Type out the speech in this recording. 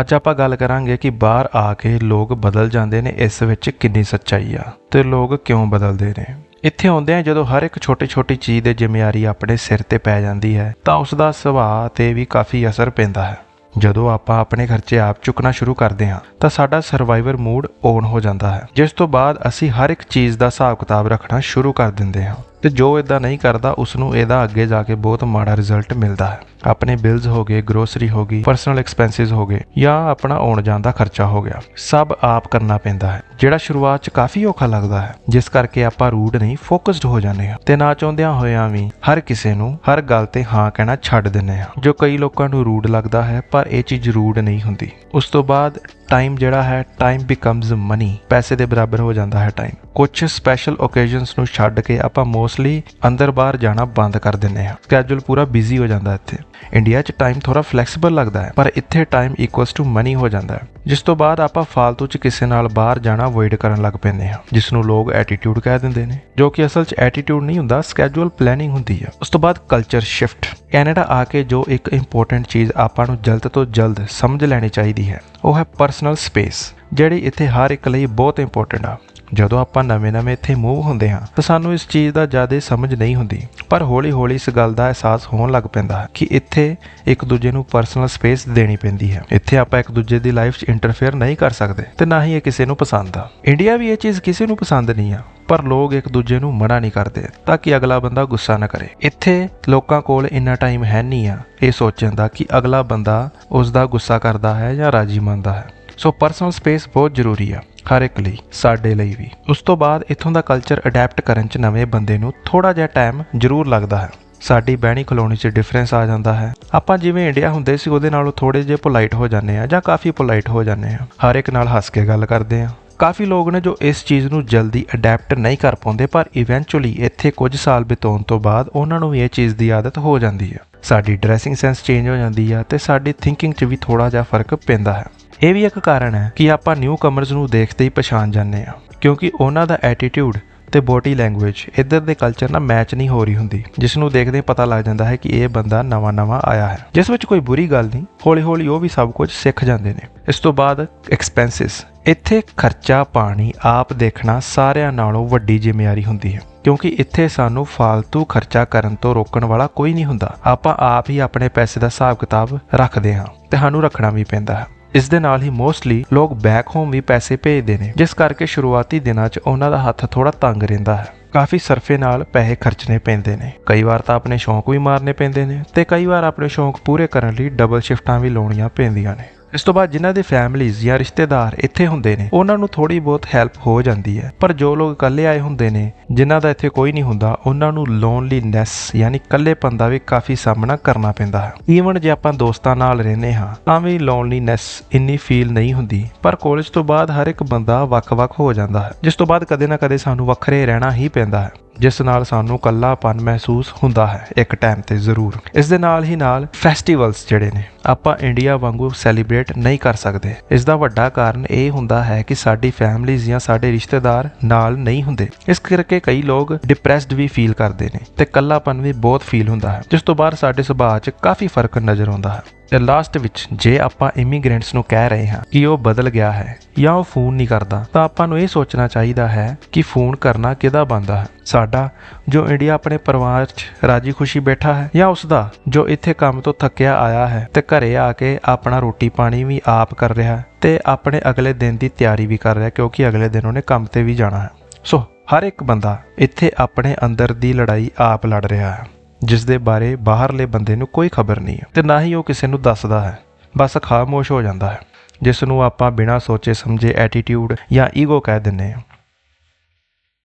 ਅੱਜ ਆਪਾਂ ਗੱਲ ਕਰਾਂਗੇ ਕਿ ਬਾਹਰ ਆ ਕੇ ਲੋਕ ਬਦਲ ਜਾਂਦੇ ਨੇ, ਇਸ ਵਿੱਚ ਕਿੰਨੀ ਸੱਚਾਈ ਆ ਤੇ ਲੋਕ ਕਿਉਂ ਬਦਲਦੇ ਨੇ? ਇੱਥੇ ਆਉਂਦੇ ਆ ਜਦੋਂ ਹਰ ਇੱਕ ਛੋਟੀ ਛੋਟੀ ਚੀਜ਼ ਦੇ ਜ਼ਿੰਮੇਵਾਰੀ ਆਪਣੇ ਸਿਰ ਤੇ ਪੈ ਜਾਂਦੀ ਹੈ, ਤਾਂ ਉਸ ਦਾ ਸੁਭਾਅ ਤੇ ਵੀ ਕਾਫੀ ਅਸਰ ਪੈਂਦਾ ਹੈ। ਜਦੋਂ ਆਪਾਂ ਆਪਣੇ ਖਰਚੇ ਆਪ ਚੁੱਕਣਾ ਸ਼ੁਰੂ ਕਰਦੇ ਹਾਂ, ਤਾਂ ਸਾਡਾ ਸਰਵਾਈਵਰ ਮੂਡ ਔਨ ਹੋ ਜਾਂਦਾ ਹੈ। ਜਿਸ ਤੋਂ ਬਾਅਦ ਅਸੀਂ ਹਰ ਇੱਕ ਚੀਜ਼ ਦਾ ਹਿਸਾਬ ਕਿਤਾਬ ਰੱਖਣਾ ਸ਼ੁਰੂ ਕਰ ਦਿੰਦੇ ਹਾਂ ਤੇ ਜੋ ਇਦਾਂ ਨਹੀਂ ਕਰਦਾ ਉਸ ਨੂੰ ਇਹਦਾ ਅੱਗੇ ਜਾ ਕੇ ਬਹੁਤ ਮਾੜਾ ਰਿਜ਼ਲਟ ਮਿਲਦਾ ਹੈ। ਆਪਣੇ ਬਿਲਸ ਹੋ ਗਏ ਗਰੋਸਰੀ ਹੋ ਗਈ ਪਰਸਨਲ ਐਕਸਪੈਂਸਸ ਹੋ ਗਏ, ਜਾਂ ਆਪਣਾ ਆਉਣ ਜਾਣ ਦਾ ਖਰਚਾ ਹੋ ਗਿਆ, ਸਭ ਆਪ ਕਰਨਾ ਪੈਂਦਾ ਹੈ। ਜਿਹੜਾ ਸ਼ੁਰੂਆਤ 'ਚ ਕਾਫੀ ਔਖਾ ਲੱਗਦਾ ਹੈ, ਜਿਸ ਕਰਕੇ ਆਪਾਂ ਰੂਡ ਨਹੀਂ ਫੋਕਸਡ ਹੋ ਜਾਂਦੇ ਹਾਂ। ਤੇ ਨਾ ਚਾਹੁੰਦਿਆਂ ਹੋਇਆਂ ਵੀ ਹਰ ਕਿਸੇ ਨੂੰ ਹਰ ਗੱਲ ਤੇ ਹਾਂ ਕਹਿਣਾ ਛੱਡ ਦਿੰਦੇ ਹਾਂ। ਜੋ ਕਈ ਲੋਕਾਂ ਨੂੰ ਰੂਡ ਲੱਗਦਾ ਹੈ, ਪਰ ਇਹ ਚੀਜ਼ ਰੂਡ ਨਹੀਂ ਹੁੰਦੀ। ਉਸ ਤੋਂ ਬਾਅਦ ਟਾਈਮ ਜਿਹੜਾ ਹੈ ਟਾਈਮ ਬਿਕਮਸ ਮਨੀ ਪੈਸੇ ਦੇ ਬਰਾਬਰ ਹੋ ਜਾਂਦਾ ਹੈ ਟਾਈਮ ਕੁਝ ਸਪੈਸ਼ਲ ਓਕੇਜ਼ਨਸ ਨੂੰ ਛੱਡ ਕੇ ਆਪਾਂ ਮੋਸਟਲੀ ਅੰਦਰ ਬਾਹਰ ਜਾਣਾ ਬੰਦ ਕਰ ਦਿੰਦੇ ਹਾਂ। ਸਕੇਜੂਲ ਪੂਰਾ ਬਿਜ਼ੀ ਹੋ ਜਾਂਦਾ ਇੱਥੇ। ਇੰਡੀਆ 'ਚ ਟਾਈਮ ਥੋੜਾ ਫਲੈਕਸੀਬਲ ਲੱਗਦਾ ਹੈ, ਪਰ ਇੱਥੇ ਟਾਈਮ ਇਕੁਅਲਸ ਟੂ ਮਨੀ ਹੋ ਜਾਂਦਾ ਹੈ। ਜਿਸ ਤੋਂ ਬਾਅਦ ਆਪਾਂ ਫਾਲਤੂ 'ਚ ਕਿਸੇ ਨਾਲ ਬਾਹਰ ਜਾਣਾ ਅਵੋਇਡ ਕਰਨ ਲੱਗ ਪੈਂਦੇ ਹਾਂ ਜਿਸ ਨੂੰ ਲੋਕ ਐਟੀਟਿਊਡ ਕਹਿ ਦਿੰਦੇ ਨੇ, ਜੋ ਕਿ ਅਸਲ 'ਚ ਐਟੀਟਿਊਡ ਨਹੀਂ ਹੁੰਦਾ ਸਕੇਜੂਲ ਪਲੈਨਿੰਗ ਹੁੰਦੀ ਹੈ। ਉਸ ਤੋਂ ਬਾਅਦ ਕਲਚਰ ਸ਼ਿਫਟ ਕੈਨੇਡਾ ਆ ਕੇ ਜੋ ਇੱਕ ਇੰਪੋਰਟੈਂਟ ਚੀਜ਼ ਆਪਾਂ ਨੂੰ ਜਲਦ ਤੋਂ ਜਲਦ ਸਮਝ ਲੈਣੀ ਚਾਹੀਦੀ ਹੈ, ਉਹ ਹੈ ਪਰਸਨਲ ਸਪੇਸ ਜਿਹੜੀ ਇੱਥੇ ਹਰ ਇੱਕ ਲਈ ਬਹੁਤ ਇੰਪੋਰਟੈਂਟ ਆ। ਜਦੋਂ ਆਪਾਂ ਨਵੇਂ-ਨਵੇਂ ਇੱਥੇ ਮੂਵ ਹੁੰਦੇ ਹਾਂ, ਤਾਂ ਸਾਨੂੰ ਇਸ ਚੀਜ਼ ਦਾ ਜ਼ਿਆਦਾ ਸਮਝ ਨਹੀਂ ਹੁੰਦੀ। ਪਰ ਹੌਲੀ-ਹੌਲੀ ਇਸ ਗੱਲ ਦਾ ਅਹਿਸਾਸ ਹੋਣ ਲੱਗ ਪੈਂਦਾ ਹੈ ਕਿ ਇੱਥੇ ਇੱਕ ਦੂਜੇ ਨੂੰ ਪਰਸਨਲ ਸਪੇਸ ਦੇਣੀ ਪੈਂਦੀ ਹੈ। ਇੱਥੇ ਆਪਾਂ ਇੱਕ ਦੂਜੇ ਦੀ ਲਾਈਫ 'ਚ ਇੰਟਰਫੇਅਰ ਨਹੀਂ ਕਰ ਸਕਦੇ ਤੇ ਨਾ ਹੀ ਇਹ ਕਿਸੇ ਨੂੰ ਪਸੰਦ ਆ। ਇੰਡੀਆ ਵੀ ਇਹ ਚੀਜ਼ ਕਿਸੇ ਨੂੰ ਪਸੰਦ ਨਹੀਂ ਆ, ਪਰ ਲੋਕ ਇੱਕ ਦੂਜੇ ਨੂੰ ਮਨਾ ਨਹੀਂ ਕਰਦੇ ਤਾਂ ਕਿ ਅਗਲਾ ਬੰਦਾ ਗੁੱਸਾ ਨਾ ਕਰੇ। ਇੱਥੇ ਲੋਕਾਂ ਕੋਲ ਇੰਨਾ ਟਾਈਮ ਹੈ ਨਹੀਂ ਆ, ਇਹ ਸੋਚਣ ਦਾ ਕਿ ਅਗਲਾ ਬੰਦਾ ਉਸ ਦਾ ਗੁੱਸਾ ਕਰਦਾ ਹੈ ਜਾਂ ਰਾਜੀ ਮੰਨਦਾ ਹੈ। ਸੋ ਪਰਸਨਲ ਸਪੇਸ ਬਹੁਤ ਜ਼ਰੂਰੀ ਆ। ਹਰ ਇੱਕ ਲਈ, ਸਾਡੇ ਲਈ ਵੀ। ਉਸ ਤੋਂ ਬਾਅਦ ਇਥੋਂ ਦਾ ਕਲਚਰ ਅਡਾਪਟ ਕਰਨ ਚ ਨਵੇਂ ਬੰਦੇ ਨੂੰ ਥੋੜਾ ਜਿਹਾ ਟਾਈਮ ਜ਼ਰੂਰ ਲੱਗਦਾ ਹੈ। ਸਾਡੀ ਬਹਿਣੀ ਖਲੋਣੀ 'ਚ ਡਿਫਰੈਂਸ ਆ ਜਾਂਦਾ ਹੈ। ਆਪਾਂ ਜਿਵੇਂ ਇੰਡੀਆ ਹੁੰਦੇ ਸੀ, ਉਹਦੇ ਨਾਲੋਂ ਥੋੜੇ ਜਿਹਾ ਪੋਲਾਈਟ ਹੋ ਜਾਂਦੇ ਆ ਜਾਂ ਕਾਫੀ ਪੋਲਾਈਟ ਹੋ ਜਾਂਦੇ ਆ ਹਰ ਇੱਕ ਨਾਲ ਹੱਸ ਕੇ ਗੱਲ ਕਰਦੇ ਆ ਕਾਫੀ ਲੋਕ ਨੇ ਜੋ ਇਸ ਚੀਜ਼ ਨੂੰ ਜਲਦੀ ਅਡਾਪਟ ਨਹੀਂ ਕਰ ਪਾਉਂਦੇ, ਪਰ ਇਵੈਂਚੁਅਲੀ ਇੱਥੇ ਕੁਝ ਸਾਲ ਬਿਤਾਉਣ ਤੋਂ ਬਾਅਦ ਉਹਨਾਂ ਨੂੰ ਵੀ ਇਹ ਚੀਜ਼ ਦੀ ਆਦਤ ਹੋ ਜਾਂਦੀ ਹੈ। ਸਾਡੀ ਡਰੈਸਿੰਗ ਸੈਂਸ ਚੇਂਜ ਹੋ ਜਾਂਦੀ ਹੈ ਤੇ ਸਾਡੀ ਥਿੰਕਿੰਗ 'ਚ ਵੀ ਥੋੜਾ ਜਿਹਾ ਫ਼ਰਕ ਪੈਂਦਾ ਹੈ। ਇਹ ਵੀ ਇੱਕ ਕਾਰਨ ਹੈ ਕਿ ਆਪਾਂ ਨਿਊ ਕਮਰਸ ਨੂੰ ਦੇਖਦੇ ਹੀ ਪਛਾਣ ਜਾਂਦੇ ਆ ਕਿਉਂਕਿ ਉਹਨਾਂ ਦਾ ਐਟੀਟਿਊਡ ਤੇ ਬੋਡੀ ਲੈਂਗੁਏਜ ਇੱਧਰ ਦੇ ਕਲਚਰ ਨਾਲ ਮੈਚ ਨਹੀਂ ਹੋ ਰਹੀ ਹੁੰਦੀ, ਜਿਸ ਨੂੰ ਦੇਖਦੇ ਪਤਾ ਲੱਗ ਜਾਂਦਾ ਹੈ ਕਿ ਇਹ ਬੰਦਾ ਨਵਾਂ-ਨਵਾਂ ਆਇਆ ਹੈ। ਜਿਸ ਵਿੱਚ ਕੋਈ ਬੁਰੀ ਗੱਲ ਨਹੀਂ, ਹੌਲੀ-ਹੌਲੀ ਉਹ ਵੀ ਸਭ ਕੁਝ ਸਿੱਖ ਜਾਂਦੇ ਨੇ। ਇਸ ਤੋਂ ਬਾਅਦ ਐਕਸਪੈਂਸਸ ਇੱਥੇ ਖਰਚਾ ਪਾਣੀ ਆਪ ਦੇਖਣਾ ਸਾਰਿਆਂ ਨਾਲੋਂ ਵੱਡੀ ਜ਼ਿੰਮੇਵਾਰੀ ਹੁੰਦੀ ਹੈ, ਕਿਉਂਕਿ ਇੱਥੇ ਸਾਨੂੰ ਫालतू ਖਰਚਾ ਕਰਨ ਤੋਂ ਰੋਕਣ ਵਾਲਾ ਕੋਈ ਨਹੀਂ ਹੁੰਦਾ। ਆਪਾਂ ਆਪ ਹੀ ਆਪਣੇ ਪੈਸੇ ਦਾ ਹਿਸਾਬ ਕਿਤਾਬ ਰੱਖਦੇ ਹਾਂ ਤੇ ਸਾਨੂੰ ਰੱਖਣਾ ਵੀ ਪੈਂਦਾ ਹੈ। ਇਸ ਦੇ ਨਾਲ ਹੀ ਮੋਸਟਲੀ ਲੋਕ ਬੈਕ ਹੋਮ ਵੀ ਪੈਸੇ ਭੇਜਦੇ ਨੇ, ਜਿਸ ਕਰਕੇ ਸ਼ੁਰੂਆਤੀ ਦਿਨਾਂ 'ਚ ਉਹਨਾਂ ਦਾ ਹੱਥ ਥੋੜਾ ਤੰਗ ਰਹਿੰਦਾ ਹੈ। ਕਾਫੀ ਸਰਫੇ ਨਾਲ ਪੈਸੇ ਖਰਚਣੇ ਪੈਂਦੇ ਨੇ। ਕਈ ਵਾਰ ਤਾਂ ਆਪਣੇ ਸ਼ੌਂਕ ਵੀ ਮਾਰਨੇ ਪੈਂਦੇ ਨੇ ਤੇ ਕਈ ਵਾਰ ਆਪਣੇ ਸ਼ੌਂਕ ਪੂਰੇ ਕਰਨ ਲਈ ਡਬਲ ਸ਼ਿਫਟਾਂ ਵੀ ਲਾਉਣੀਆਂ ਪੈਂਦੀਆਂ ਨੇ। ਇਸ ਤੋਂ ਬਾਅਦ ਜਿਨ੍ਹਾਂ ਦੇ ਫੈਮਲੀਜ਼ ਜਾਂ ਰਿਸ਼ਤੇਦਾਰ ਇੱਥੇ ਹੁੰਦੇ ਨੇ, ਉਹਨਾਂ ਨੂੰ ਥੋੜੀ ਬਹੁਤ ਹੈਲਪ ਹੋ ਜਾਂਦੀ ਹੈ। ਪਰ ਜੋ ਲੋਕ ਇਕੱਲੇ ਆਏ ਹੁੰਦੇ ਨੇ, ਜਿਨ੍ਹਾਂ ਦਾ ਇੱਥੇ ਕੋਈ ਨਹੀਂ ਹੁੰਦਾ, ਉਹਨਾਂ ਨੂੰ ਲੋਨਲੀਨੈਸ ਯਾਨੀ ਇਕੱਲੇਪਨ ਦਾ ਵੀ ਕਾਫੀ ਸਾਹਮਣਾ ਕਰਨਾ ਪੈਂਦਾ ਹੈ। ਈਵਨ ਜੇ ਆਪਾਂ ਦੋਸਤਾਂ ਨਾਲ ਰਹਿੰਦੇ ਹਾਂ, ਤਾਂ ਵੀ ਲੋਨਲੀਨੈਸ ਇੰਨੀ ਫੀਲ ਨਹੀਂ ਹੁੰਦੀ। ਪਰ ਕਾਲਜ ਤੋਂ ਬਾਅਦ ਹਰ ਇੱਕ ਬੰਦਾ ਵੱਖ-ਵੱਖ ਹੋ ਜਾਂਦਾ ਹੈ, ਜਿਸ ਤੋਂ ਬਾਅਦ ਕਦੇ ਨਾ ਕਦੇ ਸਾਨੂੰ ਵੱਖਰੇ ਰਹਿਣਾ ਹੀ ਪੈਂਦਾ ਹੈ। ਜਿਸ ਨਾਲ ਸਾਨੂੰ ਇਕੱਲਾਪਨ ਮਹਿਸੂਸ ਹੁੰਦਾ ਹੈ ਇੱਕ ਟਾਈਮ ਤੇ ਜ਼ਰੂਰ। ਇਸ ਦੇ ਨਾਲ ਹੀ ਨਾਲ ਫੈਸਟੀਵਲਸ ਜਿਹੜੇ ਨੇ, ਆਪਾਂ ਇੰਡੀਆ ਵਾਂਗੂ ਸੈਲੀਬ੍ਰੇਟ ਨਹੀਂ ਕਰ ਸਕਦੇ। ਇਸ ਦਾ ਵੱਡਾ ਕਾਰਨ ਇਹ ਹੁੰਦਾ ਹੈ ਕਿ ਸਾਡੀ ਫੈਮਲੀਜ਼ ਜਾਂ ਸਾਡੇ ਰਿਸ਼ਤੇਦਾਰ ਨਾਲ ਨਹੀਂ ਹੁੰਦੇ। ਇਸ ਕਰਕੇ ਕਈ ਲੋਕ ਡਿਪਰੈਸਡ ਵੀ ਫੀਲ ਕਰਦੇ ਨੇ ਤੇ ਇਕੱਲਾਪਨ ਵੀ ਬਹੁਤ ਫੀਲ ਹੁੰਦਾ ਹੈ, ਜਿਸ ਤੋਂ ਬਾਅਦ ਸਾਡੇ ਸੁਭਾਅ 'ਚ ਕਾਫੀ ਫ਼ਰਕ ਨਜ਼ਰ ਆਉਂਦਾ ਹੈ। ਤੇ ਲਾਸਟ ਵਿੱਚ ਜੇ ਆਪਾਂ ਇਮੀਗ੍ਰੈਂਟਸ ਨੂੰ ਕਹਿ ਰਹੇ ਹਾਂ ਕਿ ਉਹ ਬਦਲ ਗਿਆ ਹੈ ਜਾਂ ਉਹ ਫੋਨ ਨਹੀਂ ਕਰਦਾ, ਤਾਂ ਆਪਾਂ ਨੂੰ ਇਹ ਸੋਚਣਾ ਚਾਹੀਦਾ ਹੈ ਕਿ ਫੋਨ ਕਰਨਾ ਕਿਹਦਾ ਬੰਦਾ ਹੈ? ਸਾਡਾ, ਜੋ ਇੰਡੀਆ ਆਪਣੇ ਪਰਿਵਾਰ 'ਚ ਰਾਜੀ ਖੁਸ਼ੀ ਬੈਠਾ ਹੈ ਜਾਂ ਉਸ ਦਾ ਜੋ ਇੱਥੇ ਕੰਮ ਤੋਂ ਥੱਕਿਆ ਆਇਆ ਹੈ ਤੇ ਘਰੇ ਆ ਕੇ ਆਪਣਾ ਰੋਟੀ ਪਾਣੀ ਵੀ ਆਪ ਕਰ ਰਿਹਾ ਹੈ ਤੇ ਆਪਣੇ ਅਗਲੇ ਦਿਨ ਦੀ ਤਿਆਰੀ ਵੀ ਕਰ ਰਿਹਾ ਕਿਉਂਕਿ ਅਗਲੇ ਦਿਨ ਉਹਨੇ ਕੰਮ ਤੇ ਵੀ ਜਾਣਾ ਹੈ। ਸੋ, ਹਰ ਇੱਕ ਬੰਦਾ ਇੱਥੇ ਆਪਣੇ ਅੰਦਰ ਦੀ ਲੜਾਈ ਆਪ ਲੜ ਰਿਹਾ ਹੈ। ਜਿਸ ਦੇ ਬਾਰੇ ਬਾਹਰਲੇ ਬੰਦੇ ਨੂੰ ਕੋਈ ਖਬਰ ਨਹੀਂ ਹੈ ਤੇ ਨਾ ਹੀ ਉਹ ਕਿਸੇ ਨੂੰ ਦੱਸਦਾ ਹੈ। ਬਸ ਖਾਮੋਸ਼ ਹੋ ਜਾਂਦਾ ਹੈ। ਜਿਸ ਨੂੰ ਆਪਾਂ ਬਿਨਾਂ ਸੋਚੇ ਸਮਝੇ ਐਟੀਟਿਊਡ ਜਾਂ ਈਗੋ ਕਹਿ ਦਿੰਦੇ ਹਾਂ।